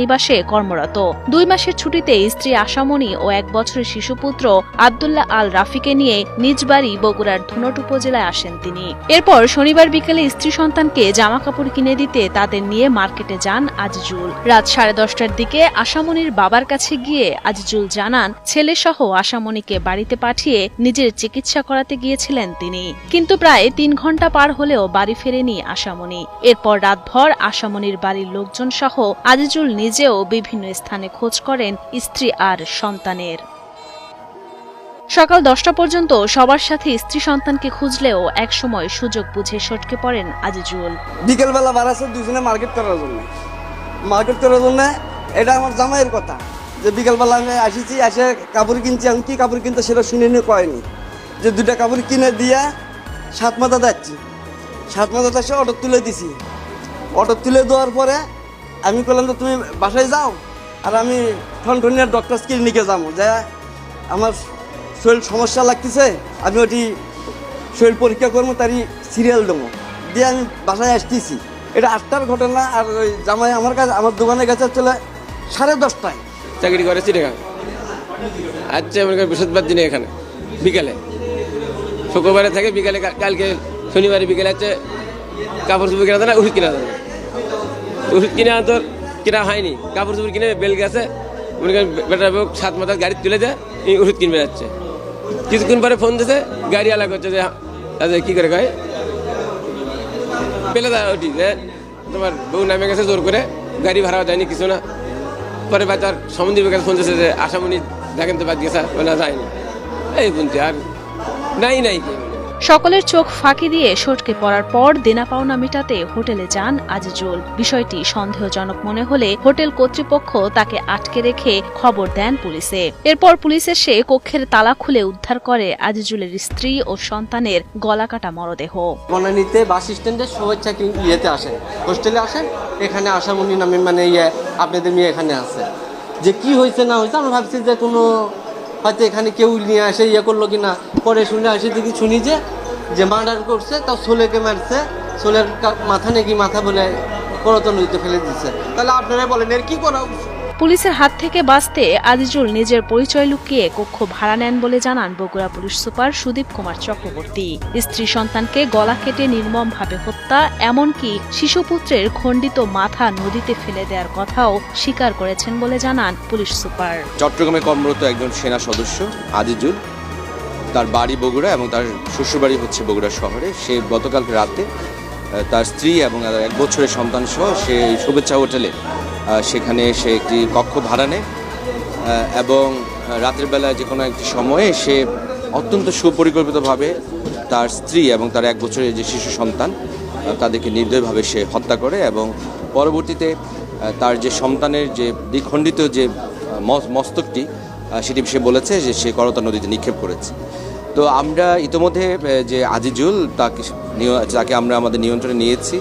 নিবাসে কর্মরত। দুই মাসের ছুটিতে স্ত্রী আশামণি ও এক বছরের শিশুপুত্র আবদুল্লাহ আল রাফিকে নিয়ে নিজ বাড়ি বগুড়ার ধুনট উপজেলায় আসেন তিনি। এরপর শনিবার বিকেলে স্ত্রী সন্তানকে জামা কাপড় কিনে দিতে তাদের নিয়ে মার্কেটে যান আজিজুল। রাত সাড়ে দশটার দিকে আশামণির বাবার কাছে গিয়ে আজিজুল জানান ছেলে সহ আশামণিকে বাড়িতে পাঠিয়ে নিজের চিকিৎসা করাতে গিয়েছিলেন তিনি। কিন্তু প্রায় তিন ঘণ্টা পার হলেও বাড়ি ফেরেনি আশামণি। এরপর রাতভর আশামণির বাড়ির লোকজন সহ আজিজুল নিজেও বিভিন্ন স্থানে খোঁজ করেন স্ত্রী আর সন্তানের। সকাল দশটা পর্যন্ত সবার সাথে স্ত্রী সন্তানকে খুঁজলেও একসময় সুযোগ বুঝে সটকে পড়েন আজিজুল। বিকেলবেলা বাড়াচ্ছে দুজনে মার্কেট করার জন্য। মার্কেট করার জন্য এটা আমার জামাইয়ের কথা, যে বিকেলবেলা আমি আসিছি, এসে কাপড় কিনছি আমি কী কাপড় কিনতে সেটা শুনে নিয়ে কয়নি। যে দুটা কাপড় কিনে দিয়ে সাত মাথা যাচ্ছি। সাত মাথা এসে অটো তুলে দিছি। অটো তুলে দেওয়ার পরে আমি বললাম তো তুমি বাসায় যাও, আর আমি ঠনঠনিয়ার ডক্টর ক্লিনিকে যাব। যা আমার শরীর সমস্যা লাগতেছে, আমি ওটি শরীর পরীক্ষা করব, তারই সিরিয়াল দেবো। দিয়ে আমি বাসায় আসতেছি। এটা আটটার ঘটনা, আর ওই জামাই আমার কাছে, আমার দোকানের কাছে চলে সাড়ে দশটায়। চাকরি করে চিটাগাং আচ্ছা মনে করেন বৃহস্পতিবার দিনে এখানে, বিকেলে। শুক্রবারে থাকে বিকেলে, কালকে শনিবারে বিকেলে আছে, কাপড় চোপড় কেনা দেয় ওষুধ কিনা দেয় কিনে তো কিনা হয়নি। কাপড় চোপড় কিনে বেল গেছে বেটার সাত মাথার গাড়ি তুলে দেয় ওষুধ কিনবে যাচ্ছে। কিছুক্ষণ পরে ফোন দিয়েছে গাড়ি আলা করছে যে কী করে কয়, পেলে দেয় ওটি যে তোমার বউ নামে গেছে জোর করে, গাড়ি ভাড়া দেয়নি কিছু না। পরে বাচ্চার সমুদ্রের কাছে ফোন দিয়েছে যে, আশামণি দেখেন তো বাদ গেছে না যায়নি। এই বলছে আর নাই নাই সকলের চোখ ফাঁকি দিয়ে সটকে পড়ার পর দেনা পাওনা মেটাতে হোটেলে যান আজিজুল। বিষয়টি সন্দেহজনক মনে হলে হোটেল কর্তৃপক্ষ তাকে আটকে রেখে খবর দেন পুলিশে। এরপর পুলিশ এসে কক্ষের তালা খুলে উদ্ধার করে আজিজুলের স্ত্রী ও সন্তানের গলাকাটা মরদেহ। বনানীতে বাস স্ট্যান্ডে শুভেচ্ছা ইয়েতে আসেন হোস্টেলে আসেন এখানে আশামণি নামে মানে ইয়ে আপনাদের মেয়ে এখানে আছে। যে কি হয়েছে না হয়েছে, আমরা ভাবছি যে কোনো হয়তো এখানে কেউ নিয়ে আসে ইয়ে করল কি না পরে শুনে আসে দেখি শুনি যে যে মার্ডার করছে তাও সোলেকে মারছে। সোলের মাথা নাকি মাথা বলে করতল নদীতে ফেলে দিচ্ছে তাহলে আপনারা বলেন এর কি করা উচিত? পুলিশের হাত থেকে বাঁচতে আজিজুল নিজের পরিচয় লুকিয়ে কক্ষ ভাড়া নেন বলে জানান বগুড়া পুলিশ সুপার সুদীপ কুমার চক্রবর্তী। স্ত্রী সন্তানকে গলা কেটে নির্মমভাবে হত্যা এমনকি শিশুপুত্রের খণ্ডিত মাথা নদীতে ফেলে দেওয়ার কথাও স্বীকার করেছেন বলে জানান পুলিশ সুপার। চট্টগ্রামে কর্মরত একজন সেনা সদস্য আজিজুল তার বাড়ি বগুড়া এবং তার শ্বশুরবাড়ি হচ্ছে বগুড়া শহরে। সে গতকাল রাতে তার স্ত্রী এবং এক বছরের সন্তান সহ সে শুভেচ্ছা হোটেলে সেখানে সে একটি কক্ষ ভাড়া নেয় এবং রাতের বেলা যে কোনো একটি সময়ে সে অত্যন্ত সুপরিকল্পিতভাবে তার স্ত্রী এবং তার এক বছরের যে শিশু সন্তান তাদেরকে নির্দয়ভাবে সে হত্যা করে এবং পরবর্তীতে তার যে সন্তানের যে দ্বিখণ্ডিত যে মস্তকটি সেটি সে বলেছে যে সে করতা নদীতে নিক্ষেপ করেছে। তো আমরা ইতোমধ্যে যে আজিজুল তাকে তাকে আমরা আমাদের নিয়ন্ত্রণে নিয়েছি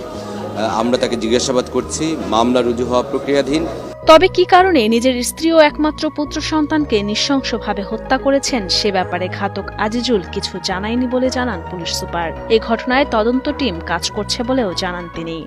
আমরা তাকে জিজ্ঞাসাবাদ করছি, মামলা রুজু হওয়া প্রক্রিয়াধীন। তবে কি কারণে নিজের স্ত্রী ও একমাত্র পুত্র সন্তানকে নৃশংসভাবে হত্যা করেছেন সে ব্যাপারে ঘাতক আজিজুল কিছু জানায়নি বলে জানান পুলিশ সুপার। এ ঘটনায় তদন্ত টিম কাজ করছে বলেও জানান তিনি।